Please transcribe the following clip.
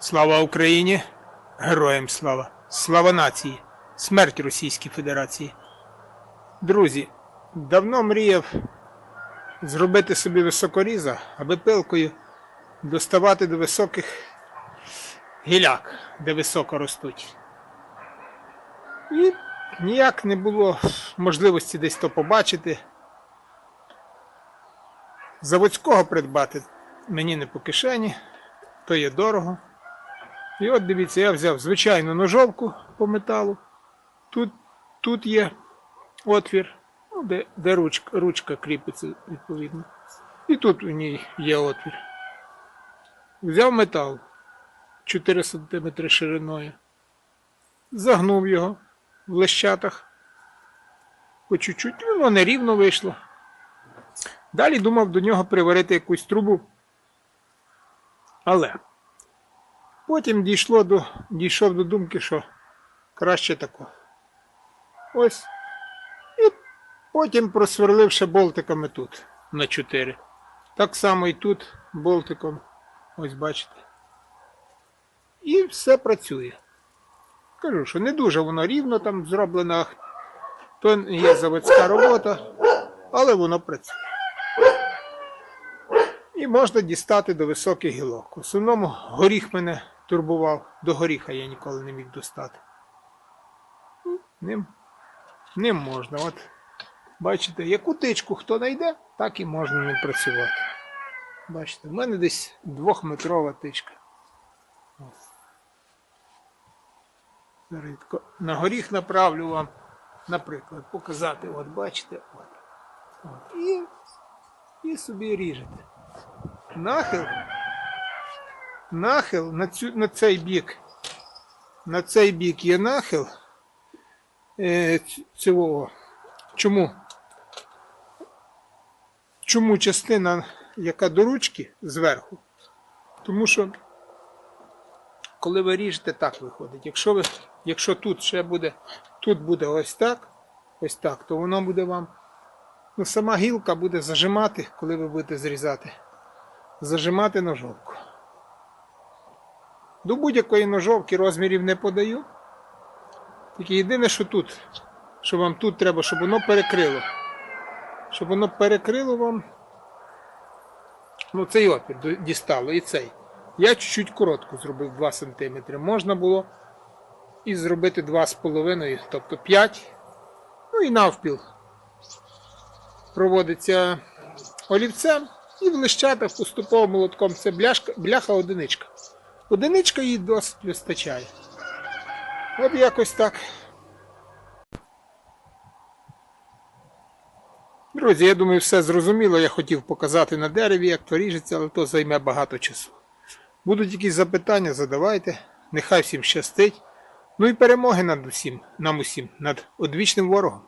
Слава Україні! Героям слава! Слава нації! Смерть Російській Федерації! Друзі, давно мріяв зробити собі високоріза, аби пилкою доставати до високих гіляк, де високо ростуть. І ніяк не було можливості десь то побачити. Заводського придбати мені не по кишені, то є дорого. І от дивіться, я взяв звичайну ножовку по металу. Тут, тут є отвір, ну, де, де ручка, ручка кріпиться відповідно. І тут у ній є отвір. Взяв метал 4 см шириною, загнув його в лещатах. По чуть-чуть, воно нерівно вийшло. Далі думав до нього приварити якусь трубу. Але потім дійшло до, дійшов до думки, що краще тако. Ось. І потім просверливши болтиками тут на 4. Так само і тут болтиком. Ось бачите. І все працює. Кажу, що не дуже воно рівно там зроблено, то є заводська робота, але воно працює. І можна дістати до високих гілок. В основному горіх мене турбував. До горіха я ніколи не міг достати. Ним, ним можна. От, бачите, яку тичку хто знайде, так і можна ним працювати. Бачите, в мене десь двохметрова тичка. Зараз На горіх направлю вам, наприклад, показати. От бачите, от. От. І, і собі ріжете. Нахил. Нахил на, цю, на цей бік. На цей бік є нахил. Е, цього. Чому? Чому частина, яка до ручки зверху? Тому що, коли ви ріжете, так виходить. Якщо, ви, якщо тут ще буде, тут буде ось так, ось так, то воно буде вам. Ну, сама гілка буде зажимати, коли ви будете зрізати. Зажимати ножовку. До будь-якої ножовки розмірів не подаю. Тільки єдине, що тут, що вам тут треба, щоб воно перекрило. Щоб воно перекрило вам. Ну, цей до- дістало і цей. Я чуть-чуть коротко зробив 2 см. Можна було і зробити 2,5, тобто 5. Ну і навпіл. Проводиться олівцем і в лищатах поступово молотком. Це бляшка, бляха одиничка. Одиничка їй досить вистачає. От якось так. Друзі, я думаю, все зрозуміло. Я хотів показати на дереві, як то ріжеться, але то займе багато часу. Будуть якісь запитання, задавайте. Нехай всім щастить. Ну і перемоги над усім, нам усім, над одвічним ворогом.